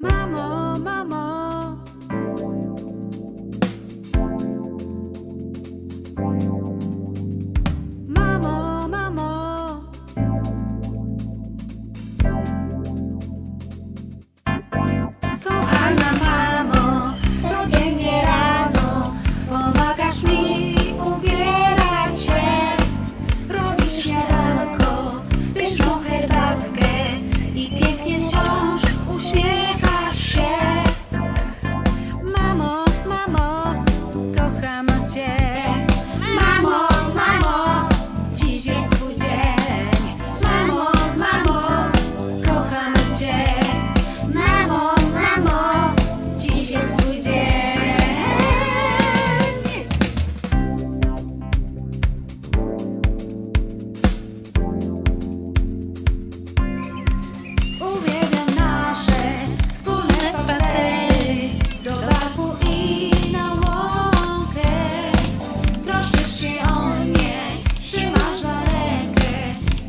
Mamo, mamo. Mamo, mamo. Kochana mamo, codziennie rano pomagasz mi. trzymasz za rękę,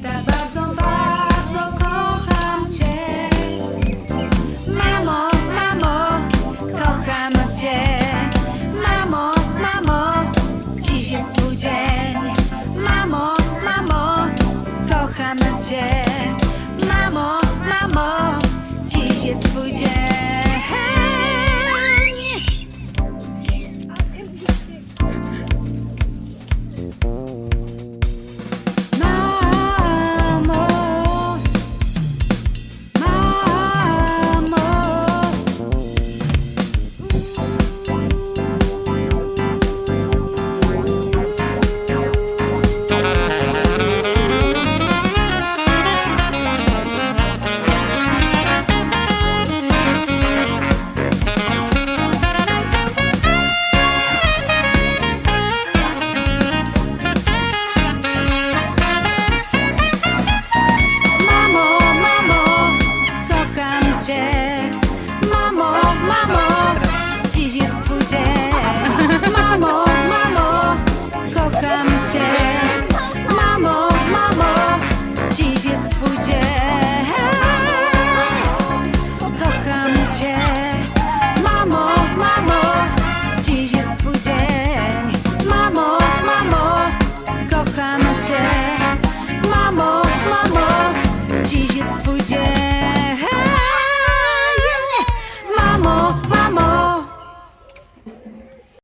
tak bardzo, bardzo kocham cię. Mamo, mamo, kocham cię. Mamo, mamo, dziś jest twój dzień. Mamo, mamo, kocham cię. Mamo, mamo, dziś jest twój dzień.